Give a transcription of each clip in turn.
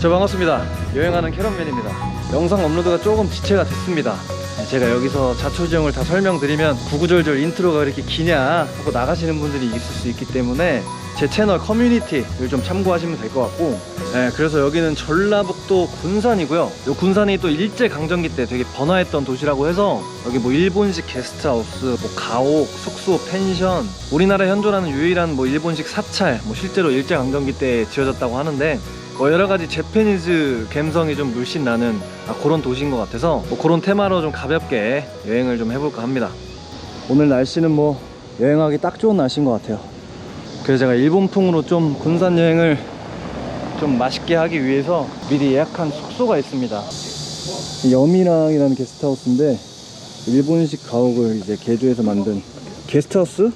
저 반갑습니다. 여행하는 캐럿맨입니다. 영상 업로드가 조금 지체가 됐습니다. 제가 여기서 자초지종을 다 설명드리면 구구절절 인트로가 이렇게 기냐 하고 나가시는 분들이 있을 수 있기 때문에 제 채널 커뮤니티를 좀 참고하시면 될 것 같고 네, 그래서 여기는 전라북도 군산이고요. 요 군산이 또 일제 강점기 때 되게 번화했던 도시라고 해서 여기 뭐 일본식 게스트하우스, 뭐 가옥, 숙소, 펜션 우리나라에 현존하는 유일한 뭐 일본식 사찰 뭐 실제로 일제 강점기 때 지어졌다고 하는데 뭐 여러 가지 재패니즈 감성이 좀 물씬 나는 아, 그런 도시인 것 같아서 뭐 그런 테마로 좀 가볍게 여행을 좀 해볼까 합니다. 오늘 날씨는 뭐 여행하기 딱 좋은 날씨인 것 같아요. 그래서 제가 일본풍으로 좀 군산 여행을 좀 맛있게 하기 위해서 미리 예약한 숙소가 있습니다. 여미랑이라는 게스트하우스인데 일본식 가옥을 이제 개조해서 만든 게스트하우스?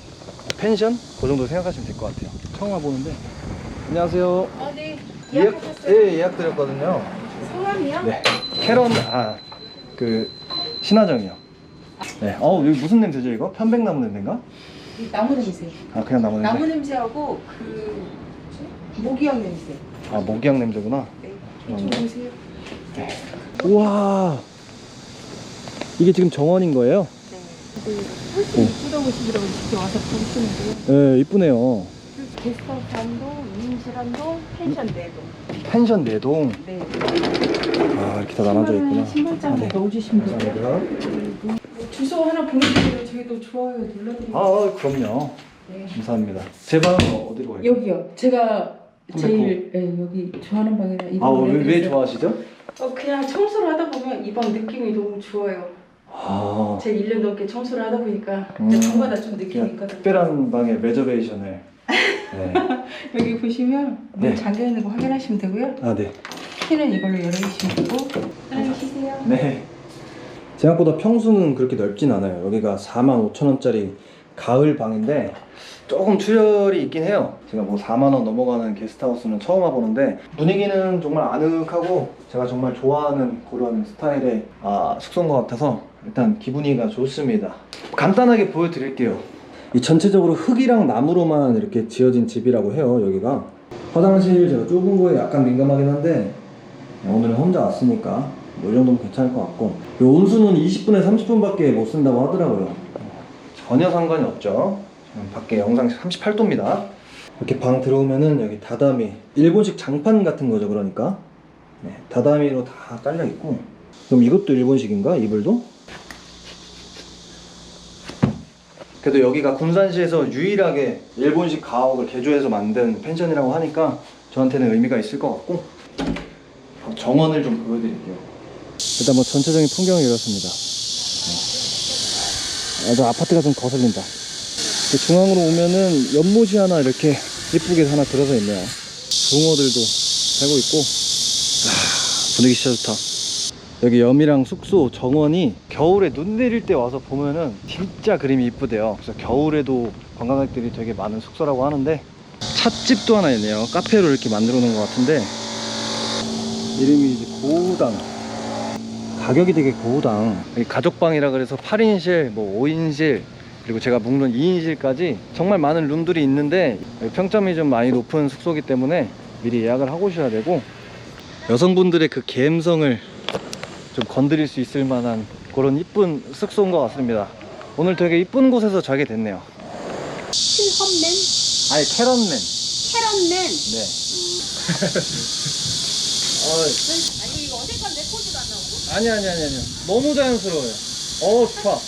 펜션? 그 정도 생각하시면 될 것 같아요. 처음 와보는데. 안녕하세요. 아, 네. 예약? 예, 예약 드렸거든요. 성함이요? 네. 캐런, 아, 그, 신화정이요. 네. 어우, 여기 무슨 냄새죠, 이거? 편백나무 냄새인가? 이 나무 냄새. 아, 그냥 나무 냄새. 나무 냄새하고 그 모기향 냄새. 아, 모기향 냄새구나. 네. 음. 이쪽 보세요. 우와. 이게 지금 정원인 거예요? 네. 그 훨씬 어. 이쁘다고 시더라고 직접 와서 보시는데요. 네, 이쁘네요. 게스트하우스 한 동, 2인실 한 동, 펜션 네 동. 펜션 4동. 네. 아, 이렇게 다 나눠져 있구나. 신발장에 아, 네. 넣어주시면 돼요. 뭐 주소 하나 보내주세요. 저희도 좋아요 눌러드릴게요. 아, 그럼요. 네. 감사합니다. 제 방은 어디로 갈까요? 여기요. 제가 제일 네, 여기 좋아하는 방이라 이 아, 방 왜, 왜. 좋아하시죠? 어, 그냥 청소를 하다 보면 이 방 느낌이 너무 좋아요. 아, 제 1년 넘게 청소를 하다 보니까 음. 방마다 좀 느낌이 있거든요. 특별한 방의 레저베이션을. 네. 여기 보시면 문 네. 잠겨 있는 거 확인하시면 되고요. 아, 네. 키는 이걸로 열어주시면 되고. 안녕히 쉬세요. 네. 생각보다 평수는 그렇게 넓진 않아요. 여기가 4만 5천 원짜리 가을 방인데 조금 출혈이 있긴 해요. 제가 뭐 4만 원 넘어가는 게스트하우스는 처음 와보는데 분위기는 정말 아늑하고 제가 정말 좋아하는 그런 스타일의 아, 숙소인 것 같아서 일단 기분이가 좋습니다. 간단하게 보여드릴게요. 이 전체적으로 흙이랑 나무로만 이렇게 지어진 집이라고 해요. 여기가. 화장실 제가 좁은 거에 약간 민감하긴 한데 오늘은 혼자 왔으니까 뭐 이 정도면 괜찮을 것 같고. 요 온수는 20분에 30분밖에 못 쓴다고 하더라고요. 전혀 상관이 없죠. 밖에 영상 38도입니다. 이렇게 방 들어오면은 여기 다다미 일본식 장판 같은 거죠 그러니까. 네, 다다미로 다 깔려 있고. 그럼 이것도 일본식인가 이불도? 그래도 여기가 군산시에서 유일하게 일본식 가옥을 개조해서 만든 펜션이라고 하니까 저한테는 의미가 있을 것 같고 정원을 좀 보여드릴게요. 일단 뭐 전체적인 풍경이 이렇습니다. 네. 아주 아파트가 좀 거슬린다. 그 중앙으로 오면은 연못이 하나 이렇게 이쁘게 하나 들어서 있네요. 붕어들도 살고 있고 아, 분위기 진짜 좋다. 여기 염이랑 숙소 정원이 겨울에 눈 내릴 때 와서 보면은 진짜 그림이 이쁘대요. 그래서 겨울에도 관광객들이 되게 많은 숙소라고 하는데 찻집도 하나 있네요. 카페로 이렇게 만들어 놓은 것 같은데 이름이 이제 고우당 가격이 되게 고우당 가족방이라 그래서 8인실 뭐 5인실 그리고 제가 묵는 2인실까지 정말 많은 룸들이 있는데 평점이 좀 많이 높은 숙소기 때문에 미리 예약을 하고 오셔야 되고 여성분들의 그 감성을 좀 건드릴 수 있을 만한 그런 이쁜 숙소인 것 같습니다. 오늘 되게 이쁜 곳에서 자게 됐네요. 실험맨? 아니 캐럿맨. 캐럿맨? 네. 아니 이거 어색한 레코드도 안 나오고? 아니 아니 아니 아니. 너무 자연스러워요. 어 좋아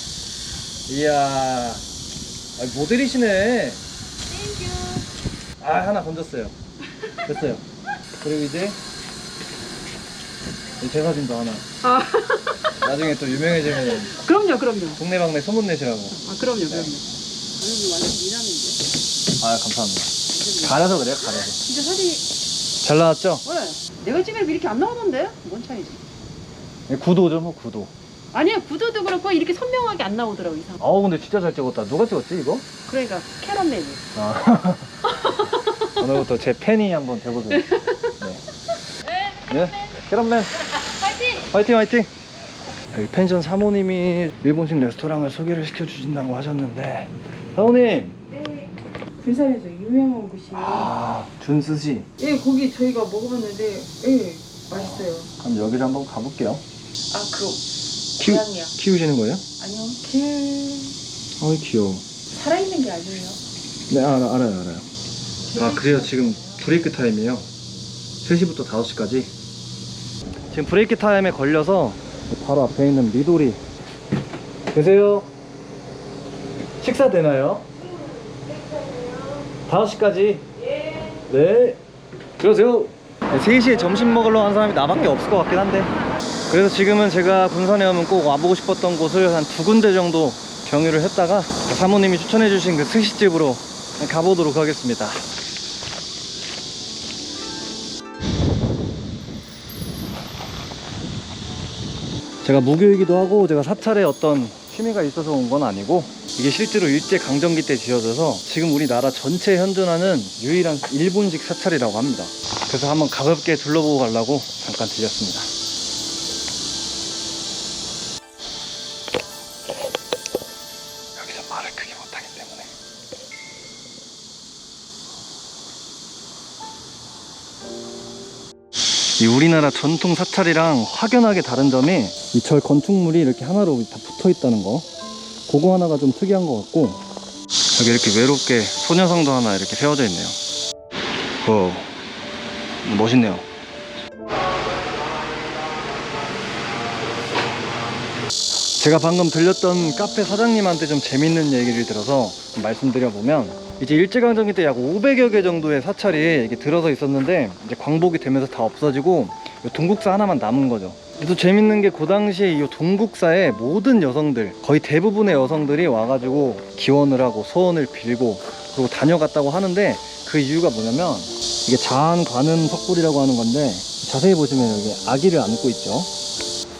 이야. 아, 모델이시네. 땡큐. 아 하나 건졌어요. 됐어요. 그리고 이제 이 제 사진도 하나 아 나중에 또 유명해지면 그럼요 그럼요. 동네방네 소문내시라고 아 그럼요 그럼요. 완전 미남인데. 아 감사합니다 가려서 그래요 가려서 진짜 사진이 잘 나왔죠? 왜? 내가 찍으면 이렇게 안 나오던데? 뭔 차이지? 구도죠 뭐 구도 아니야 구도도 그렇고 이렇게 선명하게 안 나오더라고 이상. 아우 근데 진짜 잘 찍었다 누가 찍었지 이거? 그러니까 캐럿맨이. 아. 오늘부터 제 팬이 한번 돼보세요 네. 네? 캐럿맨 파이팅! 화이팅 화이팅 여기 펜션 사모님이 일본식 레스토랑을 소개를 시켜주신다고 하셨는데 사모님 네. 군산에서 유명한 곳이에요. 아 준스시 예, 거기 저희가 먹어봤는데 예, 맛있어요. 그럼 여기를 한번 가볼게요 아, 그 키우, 고양이요. 키우시는 거예요? 아니요, 길 어이 귀여워 살아있는 게 아니에요. 네 알아, 알아요 알아요 아 그래요 지금 브레이크 타임이에요 3시부터 5시까지 지금 브레이크 타임에 걸려서 바로 앞에 있는 미도리 되세요? 식사 되나요? 5시까지? 네 들어오세요 3시에 점심 먹으러 간 사람이 나밖에 없을 것 같긴 한데 그래서 지금은 제가 군산에 오면 꼭 와보고 싶었던 곳을 한 두 군데 정도 경유를 했다가 사모님이 추천해주신 그 스시집으로 가보도록 하겠습니다 제가 무교이기도 하고 제가 사찰에 어떤 취미가 있어서 온 건 아니고 이게 실제로 일제 강점기 때 지어져서 지금 우리나라 전체에 현존하는 유일한 일본식 사찰이라고 합니다. 그래서 한번 가볍게 둘러보고 가려고 잠깐 들렸습니다. 우리나라 전통 사찰이랑 확연하게 다른 점이 이절 건축물이 이렇게 하나로 다 붙어 있다는 거. 그거 하나가 좀 특이한 것 같고 여기 이렇게 외롭게 소녀상도 하나 이렇게 세워져 있네요. 어 멋있네요 제가 방금 들렸던 카페 사장님한테 좀 재밌는 얘기를 들어서 좀 말씀드려보면 이제 일제강점기 때 약 500여 개 정도의 사찰이 이렇게 들어서 있었는데 이제 광복이 되면서 다 없어지고 이 동국사 하나만 남은 거죠. 또 재밌는 게 그 당시에 이 동국사에 모든 여성들 거의 대부분의 여성들이 와가지고 기원을 하고 소원을 빌고 그리고 다녀갔다고 하는데 그 이유가 뭐냐면 이게 자한 관음 석굴이라고 하는 건데 자세히 보시면 여기 아기를 안고 있죠.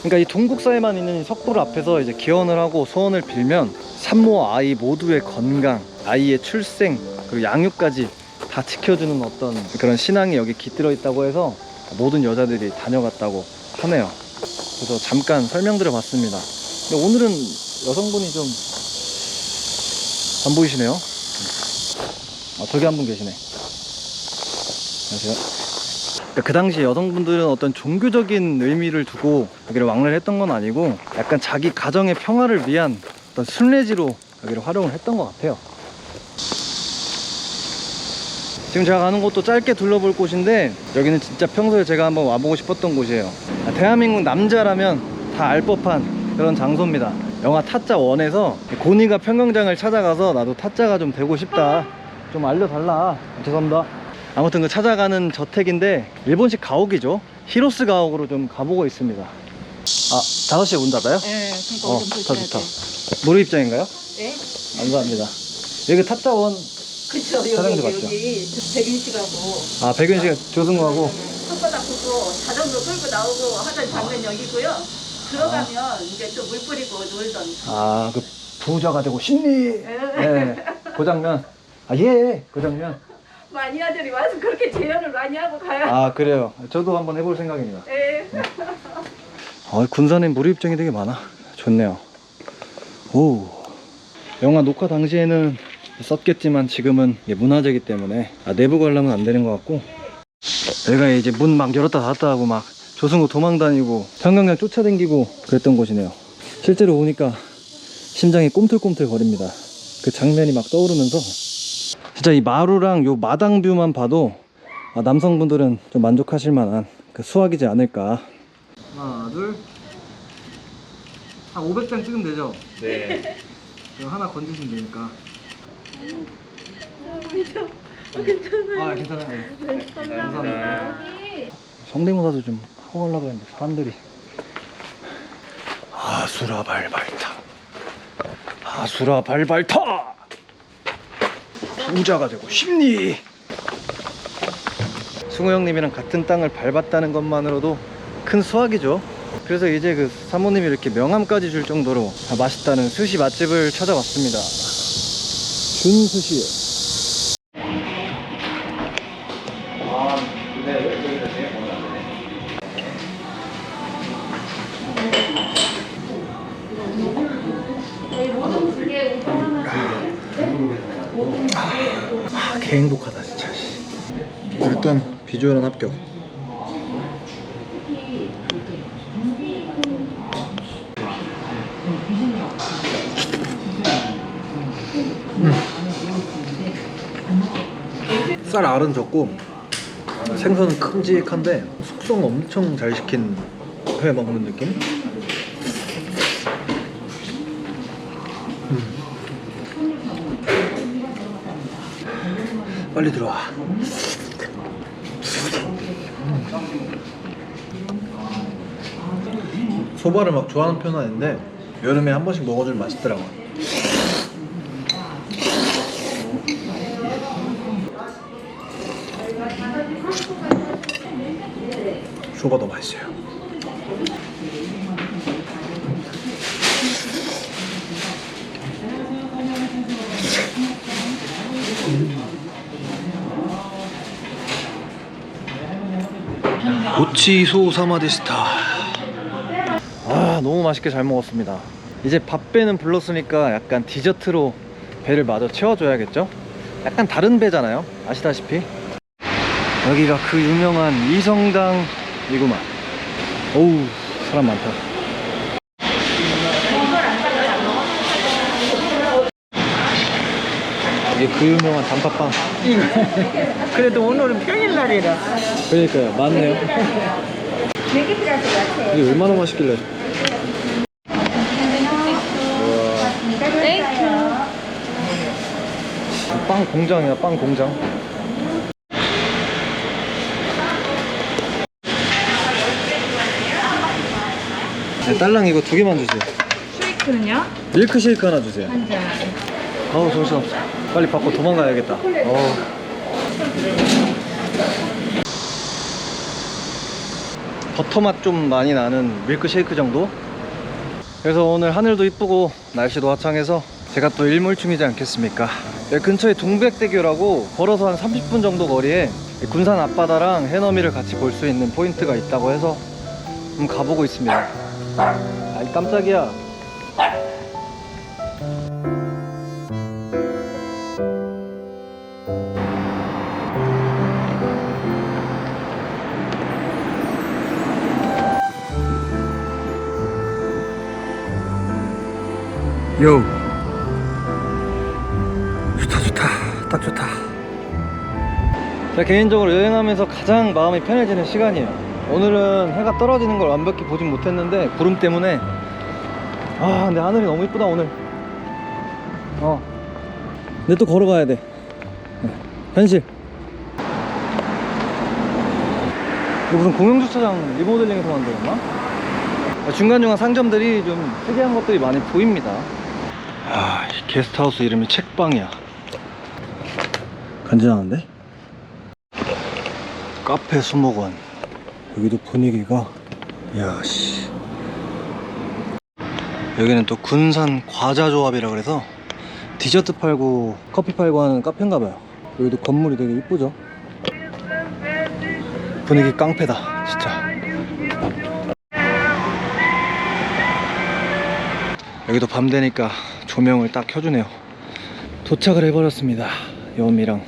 그러니까 이 동국사에만 있는 이 석굴 앞에서 이제 기원을 하고 소원을 빌면 산모 아이 모두의 건강, 아이의 출생 그리고 양육까지 다 지켜주는 어떤 그런 신앙이 여기 깃들어 있다고 해서 모든 여자들이 다녀갔다고 하네요. 그래서 잠깐 설명드려 봤습니다. 근데 오늘은 여성분이 좀 안 보이시네요. 아, 저기 한 분 계시네. 안녕하세요. 그러니까 그 당시 여성분들은 어떤 종교적인 의미를 두고 여기를 왕래를 했던 건 아니고 약간 자기 가정의 평화를 위한 어떤 순례지로 여기를 활용을 했던 것 같아요. 지금 제가 가는 곳도 짧게 둘러볼 곳인데 여기는 진짜 평소에 제가 한번 와보고 싶었던 곳이에요. 아, 대한민국 남자라면 다 알 법한 그런 장소입니다. 영화 타짜 원에서 고니가 평강장을 찾아가서 나도 타짜가 좀 되고 싶다. 좀 알려달라. 죄송합니다. 아무튼 그 찾아가는 저택인데 일본식 가옥이죠. 히로스 가옥으로 좀 가보고 있습니다. 아, 5시에 문 닫아요? 예, 그러니까 어, 좀 좋다, 좋다. 돼. 무료 입장인가요? 예? 감사합니다. 여기 타짜원, 그쵸, 사장님 여기, 맞죠? 여기 백인 씨하고 아, 백윤 씨가 조승우하고, 손바닥 굽고 자전거 끌고 나오고 하던 장면 여기고요. 들어가면 이제 또 물 뿌리고 놀던. 아, 그 부자가 되고 심리. 네, 그 장면. 아, 예, 그 장면. 마니아들이 와서 그렇게 재현을 많이 하고 가요. 아, 그래요. 저도 한번 해볼 생각입니다. 예. 아, 군산에 무료 입장이 되게 많아. 좋네요. 오. 영화 녹화 당시에는 썼겠지만 지금은 문화재이기 때문에 아, 내부 관람은 안 되는 것 같고 내가 이제 문 막 열었다 닫았다 하고 막 조승우 도망 다니고 평강장 쫓아다니고 그랬던 곳이네요. 실제로 오니까 심장이 꿈틀꿈틀 거립니다. 그 장면이 막 떠오르면서 진짜 이 마루랑 요 마당 뷰만 봐도 아, 남성분들은 좀 만족하실 만한 그 수학이지 않을까 하나 둘. 한 500장 찍으면 되죠? 네. 이거 하나 건지시면 되니까. 아 괜찮아요. 네. 감사합니다. 성대모사도 좀 하고 가려고 했는데 사람들이 아수라 발발타 아수라 발발타 부자가 되고 싶니 승우 형님이랑 같은 땅을 밟았다는 것만으로도 큰 수확이죠. 그래서 이제 그 사모님이 이렇게 명함까지 줄 정도로 맛있다는 스시 맛집을 찾아왔습니다. 준스시. 일단 비주얼은 합격. 쌀 알은 적고 생선은 큼직한데 숙성 엄청 잘 시킨 회 먹는 느낌? 빨리 들어와. 소바를 막 좋아하는 편은 아닌데 여름에 한 번씩 먹어주면 맛있더라고. 소가 더 맛있어요. 고치소 사마데시타. 아 너무 맛있게 잘 먹었습니다. 이제 밥 배는 불렀으니까 약간 디저트로 배를 마저 채워줘야겠죠? 약간 다른 배잖아요. 아시다시피. 여기가 그 유명한 이성당이구만. 어우 사람 많다. 이게 그 유명한 단팥빵. 그래도 오늘은 평일날이라. 그러니까요, 맞네요. 이게 얼마나 맛있길래? 빵 공장이야, 빵 공장. 네, 딸랑 이거 두 개만 주세요. 쉐이크는요? 밀크쉐이크 하나 주세요. 한 잔. 아우 정신없어. 빨리 받고 도망가야겠다. 어우. 버터 맛 좀 많이 나는 밀크 쉐이크 정도? 그래서 오늘 하늘도 이쁘고 날씨도 화창해서 제가 또 일몰중이지 않겠습니까? 여기 근처에 동백대교라고 걸어서 한 30분 정도 거리에 군산 앞바다랑 해넘이를 같이 볼 수 있는 포인트가 있다고 해서 좀 가보고 있습니다. 아이 깜짝이야. 요. 좋다 좋다. 딱 좋다. 제가 개인적으로 여행하면서 가장 마음이 편해지는 시간이에요. 오늘은 해가 떨어지는 걸 완벽히 보진 못했는데 구름 때문에. 아 근데 하늘이 너무 이쁘다 오늘. 어. 근데 또 걸어가야 돼. 네, 현실. 이거 무슨 공영주차장 리모델링해서 만들었나? 중간중간 상점들이 좀 특이한 것들이 많이 보입니다 게스트하우스 이름이 책방이야. 간지나는데? 카페 수목원. 여기도 분위기가, 야, 씨. 여기는 또 군산 과자 조합이라 그래서 디저트 팔고 커피 팔고 하는 카페인가 봐요. 여기도 건물이 되게 이쁘죠? 분위기 깡패다, 진짜. 여기도 밤 되니까 조명을 딱 켜주네요. 도착을 해버렸습니다. 여음이랑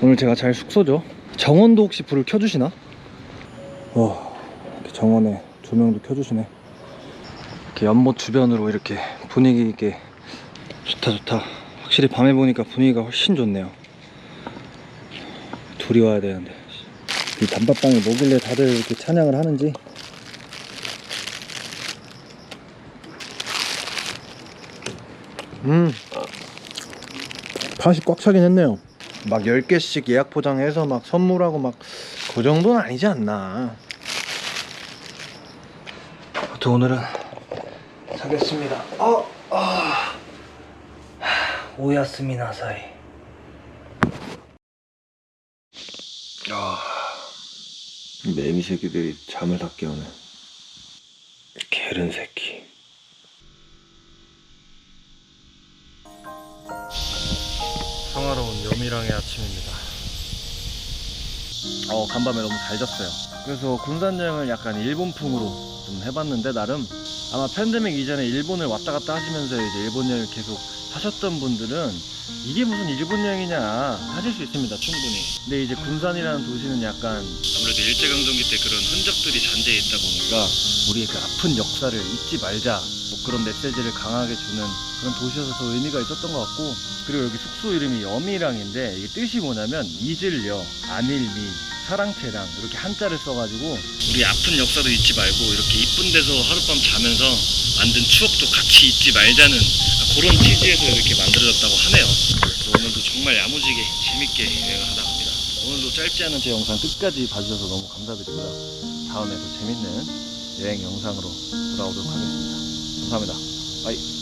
오늘 제가 잘 숙소죠. 정원도 혹시 불을 켜주시나? 와, 이렇게 정원에 조명도 켜주시네. 이렇게 연못 주변으로 이렇게 분위기 있게 좋다 좋다. 확실히 밤에 보니까 분위기가 훨씬 좋네요. 둘이 와야 되는데 이 단팥빵이 뭐길래 다들 이렇게 찬양을 하는지 음. 팥이 꽉 차긴 했네요. 막 10개씩 예약 포장해서 막 선물하고 막 그 정도는 아니지 않나. 아무튼 오늘은 자겠습니다. 어, 아. 오야스미 나사이. 아. 매미 새끼들이 잠을 다 깨우네. 게으른 새끼. 여미랑의 아침입니다. 어, 간밤에 너무 잘 잤어요. 그래서 군산 여행을 약간 일본풍으로 좀 해봤는데 나름 아마 팬데믹 이전에 일본을 왔다 갔다 하시면서 이제 일본 여행을 계속 하셨던 분들은 이게 무슨 일본 여행이냐 하실 수 있습니다 충분히. 근데 이제 군산이라는 도시는 약간 아무래도 일제강점기 때 그런 흔적들이 잔재해 있다 보니까 우리의 그 아픈 역사를 잊지 말자 뭐 그런 메시지를 강하게 주는 그런 도시여서 더 의미가 있었던 것 같고 그리고 여기 숙소 이름이 여미랑인데 이게 뜻이 뭐냐면 잊으려 안일미 사랑채랑 이렇게 한자를 써가지고 우리 아픈 역사도 잊지 말고 이렇게 이쁜 데서 하룻밤 자면서 만든 추억도 같이 잊지 말자는 그런 취지에서 이렇게 만들어졌다고 하네요. 오늘도 정말 야무지게 재밌게 여행을 하다 갑니다. 오늘도 짧지 않은 제 영상 끝까지 봐주셔서 너무 감사드리고요. 다음에 더 재밌는 여행 영상으로 돌아오도록 하겠습니다. 감사합니다. 바이.